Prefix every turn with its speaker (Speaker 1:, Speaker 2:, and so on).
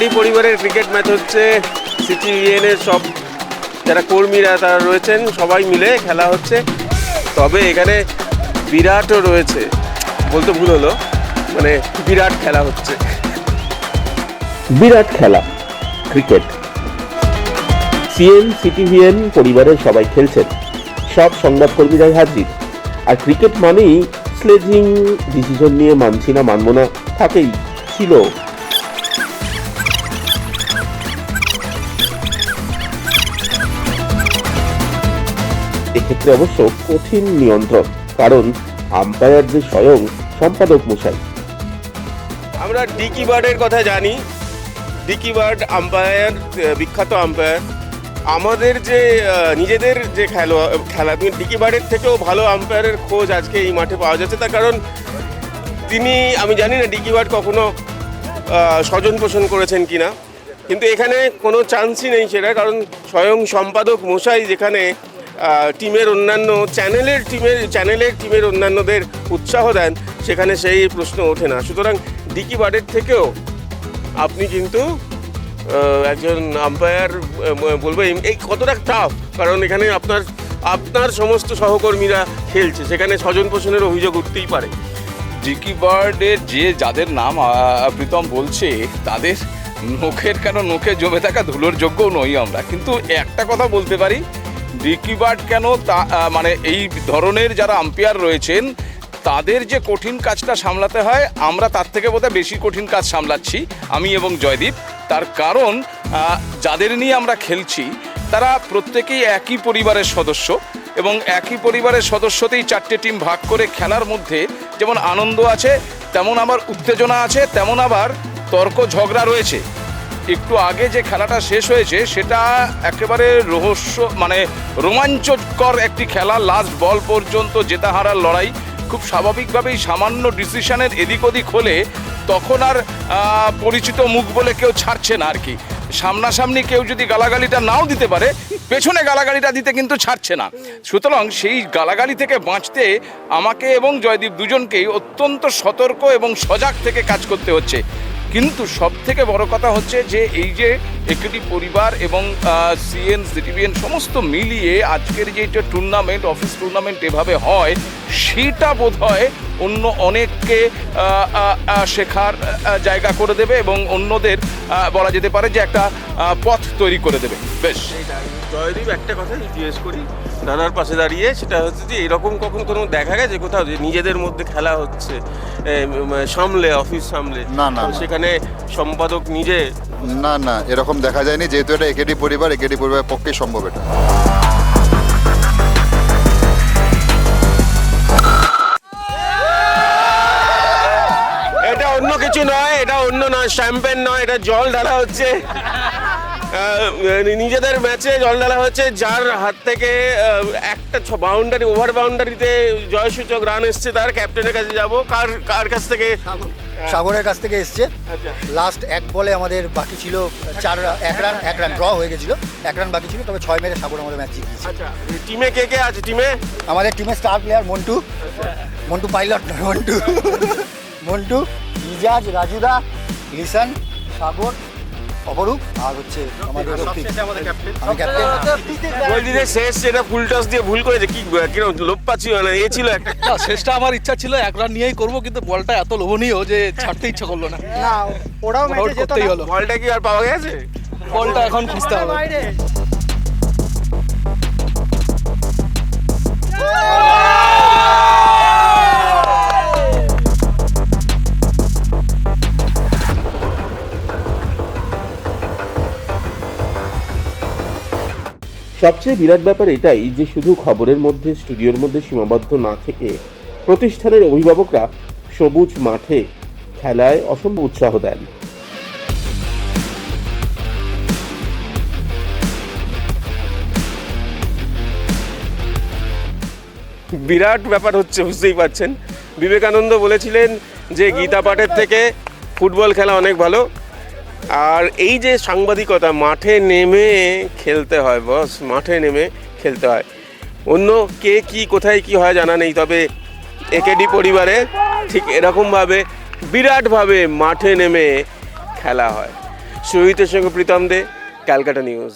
Speaker 1: AKD পরিবারের cricket match হচ্ছে। CTVN এর সব যারা কর্মীরা তারা রয়েছেন, সবাই মিলে খেলা হচ্ছে। তবে এখানে বিরাটও রয়েছে। বলতে ভুল হলো মানে বিরাট খেলা হচ্ছে।
Speaker 2: বিরাট খেলা, ক্রিকেট। সিএন সিটিভিএন পরিবারের সবাই খেলছেন। সব সংবাদকর্মীরাই হাজির। আর ক্রিকেট মানেই স্লেজিং ডিসিশন নিয়ে মানছি না, মানব না থাকেই ছিল এক্ষেত্রে অবশ্য কঠিন নিয়ন্ত্রণ, কারণ আম্পায়ার যে স্বয়ং সম্পাদক মশাই।
Speaker 1: আমরা ডিকি বার্ডের কথা জানি। ডিকি বার্ড আম্পায়ার বিখ্যাত আম্পায়ার আমাদের যে নিজেদের যে খেলো, খেলা ডিকি বার্ডের থেকেও ভালো আম্পায়ারের খোঁজ আজকে এই মাঠে পাওয়া যাচ্ছে। তার কারণ তিনি, আমি জানি না ডিকি বার্ড কখনো স্বজন পোষণ করেছেন কিনা। কিন্তু এখানে কোনো চান্সই নেই সেটা কারণ স্বয়ং সম্পাদক মশাই যেখানে টিমের অন্যান্য চ্যানেলের টিমের চ্যানেলের টিমের অন্যান্যদের উৎসাহ দেন, সেখানে সেই প্রশ্ন ওঠে না। সুতরাং ডিকি বার্ডের থেকেও আপনি কিন্তু একজন আম্পায়ার বলব, এই- কতটা টাফ কারণ এখানে আপনার আপনার সমস্ত সহকর্মীরা খেলছে, সেখানে স্বজন পোষণের অভিযোগ উঠতেই পারে।
Speaker 3: ডিকি বার্ডের যে যাদের নাম প্রীতম বলছে, তাদের নখের কেন নখে জমে থাকা ধুলোর যোগ্যও নই আমরা। কিন্তু একটা কথা বলতে পারি ডিকি বার্ড কেন? তা মানে এই ধরনের যারা আম্পায়ার রয়েছেন, তাদের যে কঠিন কাজটা সামলাতে হয়, আমরা তার থেকে বোধহয় বেশি কঠিন কাজ সামলাচ্ছি, আমি এবং জয়দীপ। তার কারণ যাদের নিয়ে আমরা খেলছি, তারা প্রত্যেকেই একই পরিবারের সদস্য এবং একই পরিবারের সদস্যতেই চারটে টিম ভাগ করে খেলার মধ্যে যেমন আনন্দ আছে, তেমন আবার উত্তেজনা আছে, তেমন আবার তর্ক ঝগড়া রয়েছে। একটু আগে যে খেলাটা শেষ হয়েছে, সেটা একেবারে রহস্য মানে রোমাঞ্চকর একটি খেলা। লাস্ট বল পর্যন্ত জেতা হারার লড়াই। খুব স্বাভাবিকভাবেই সামান্য ডিসিশনের এদিক ওদিক হলে তখন আর পরিচিত মুখ বলে কেউ ছাড়ছে না আর কি। সামনাসামনি কেউ যদি গালাগালিটা নাও দিতে পারে, পেছনে গালাগালিটা দিতে কিন্তু ছাড়ছে না। সুতরাং সেই গালাগালি থেকে বাঁচতে আমাকে এবং জয়দীপ দুজনকেই অত্যন্ত সতর্ক এবং সজাগ থেকে কাজ করতে হচ্ছে। কিন্তু সব থেকে বড় কথা হচ্ছে যে এই যে একটি পরিবার এবং সিএন সিটিভিএন সমস্ত মিলিয়ে আজকের যে এটা টুর্নামেন্ট অফিস টুর্নামেন্ট এভাবে হয়, সেটা বোধ হয় অন্য অনেককে শেখার জায়গা করে দেবে এবং অন্যদের বলা যেতে পারে যে একটা পথ তৈরি করে দেবে। বেশ।
Speaker 1: জয়দীপ, একটা কথা জিজ্ঞেস করি। দাদার পাশে দাঁড়িয়ে সেটা হচ্ছে যে এরকম কখন কোনো দেখা গেছে কোথাও যে নিজেদের মধ্যে খেলা হচ্ছে সামলে অফিস সামলে?
Speaker 4: না, না,
Speaker 1: সেখানে সম্পাদক নিজে?
Speaker 4: না না এরকম দেখা যায়নি যেহেতু এটা একেডি পরিবার একেডি পরিবারের পক্ষে সম্ভব এটা।
Speaker 1: এটা অন্য কিছু নয় এটা অন্য নয় শ্যাম্পেন নয় এটা জল ঢালা হচ্ছে। নিজেদের ম্যাচে জল ঢালা হচ্ছে যার হাত থেকে একটা বাউন্ডারি ওভার বাউন্ডারিতে জয়সূচক রান এসছে তার ক্যাপ্টেনের কাছে যাব। কার কার কাছ থেকে?
Speaker 5: সাগরের কাছ থেকে এসছে।
Speaker 1: আচ্ছা।
Speaker 5: লাস্ট এক বলে আমাদের বাকি ছিল চার এক রান এক রান ড্র হয়ে গেছিল। এক রান বাকি ছিল তবে ছয় মেরে সাগর আমাদের ম্যাচ জিতিয়েছে
Speaker 1: আচ্ছা টিমে কে কে আছে? টিমে
Speaker 5: আমাদের টিমের star player Montu. Montu pilot নয় মন্টু। মন্টু ইজাজ রাজুদা লিসান সাগর অপরূপ আর হচ্ছে আমাদের। আমি ক্যাপ্টেন
Speaker 1: শেষ যেটা ফুল টস দিয়ে ভুল করেছে কি কীরকম লোপ পাচ্ছি মানে এ ছিল একটা।
Speaker 6: শেষটা আমার ইচ্ছা ছিল এক রান নিয়েই করব কিন্তু বলটা এত লোভনীয় যে ছাড়তে ইচ্ছা করল না।
Speaker 5: না ওরাও
Speaker 6: আউট করতেই হলো।
Speaker 1: বলটা কি আর পাওয়া গেছে?
Speaker 6: বলটা এখন খুঁজতে হবে।
Speaker 2: সবচেয়ে বিরাট ব্যাপার এটাই যে শুধু খবরের মধ্যে, স্টুডিওর মধ্যে সীমাবদ্ধ না থেকে প্রতিষ্ঠানের অভিভাবকরা সবুজ মাঠে খেলায় অসম্ভব উৎসাহ দেন।
Speaker 1: বিরাট ব্যাপার হচ্ছে, বুঝতেই পারছেন। বিবেকানন্দ বলেছিলেন যে গীতা পাঠের থেকে ফুটবল খেলা অনেক ভালো। আর এই যে সাংবাদিকতা, মাঠে নেমে খেলতে হয় বস মাঠে নেমে খেলতে হয়। অন্য কে কি, কোথায় কি হয় জানা নেই, তবে একেডি পরিবারে ঠিক এরকমভাবে, বিরাটভাবে মাঠে নেমে খেলা হয়। সুহিতের সঙ্গে প্রীতম দে, ক্যালকাটা নিউজ।